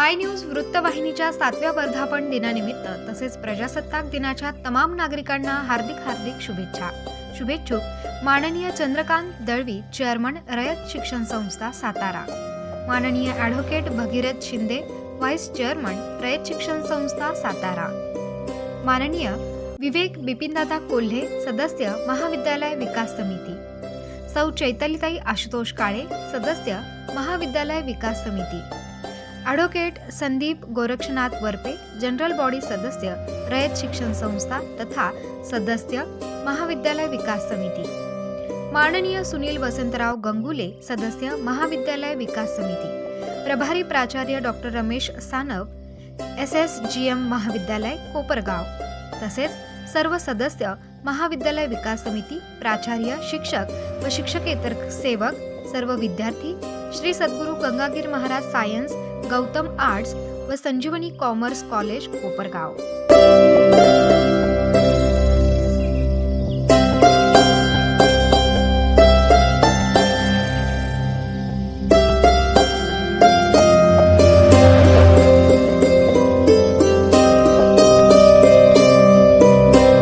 वृत्तवाहिनीच्या सातव्या वर्धापन दिनानिमित्त तसेच प्रजासत्ताक दिनाच्या तमाम नागरिकांना हार्दिक हार्दिक शुभेच्छा. शुभेच्छुक माननीय चंद्रकांत दळवी चेअरमन रयत शिक्षण संस्था सातारा. माननीय advocate Bhagirath Shinde vice chairman Rayat शिक्षण संस्था सातारा. माननीय विवेक बिपिनदादा कोल्हे सदस्य महाविद्यालय विकास समिती. सौ चैतलिताई आशुतोष काळे सदस्य महाविद्यालय विकास समिती. Advocate Sandeep Gorakshanath Warpe general body सदस्य रयत शिक्षण संस्था तथा सदस्य महाविद्यालय विकास समिती. माननीय सुनील वसंतराव गंगुले सदस्य महाविद्यालय विकास समिती. प्रभारी प्राचार्य doctor Ramesh Sanav S S G M महाविद्यालय कोपरगाव. तसेच सर्व सदस्य महाविद्यालय विकास समिती प्राचार्य शिक्षक व शिक्षकेतर सेवक सर्व विद्यार्थी श्री सद्गुरू गंगागीर महाराज सायन्स गौतम आर्ट्स व संजीवनी कॉमर्स कॉलेज कोपरगाव.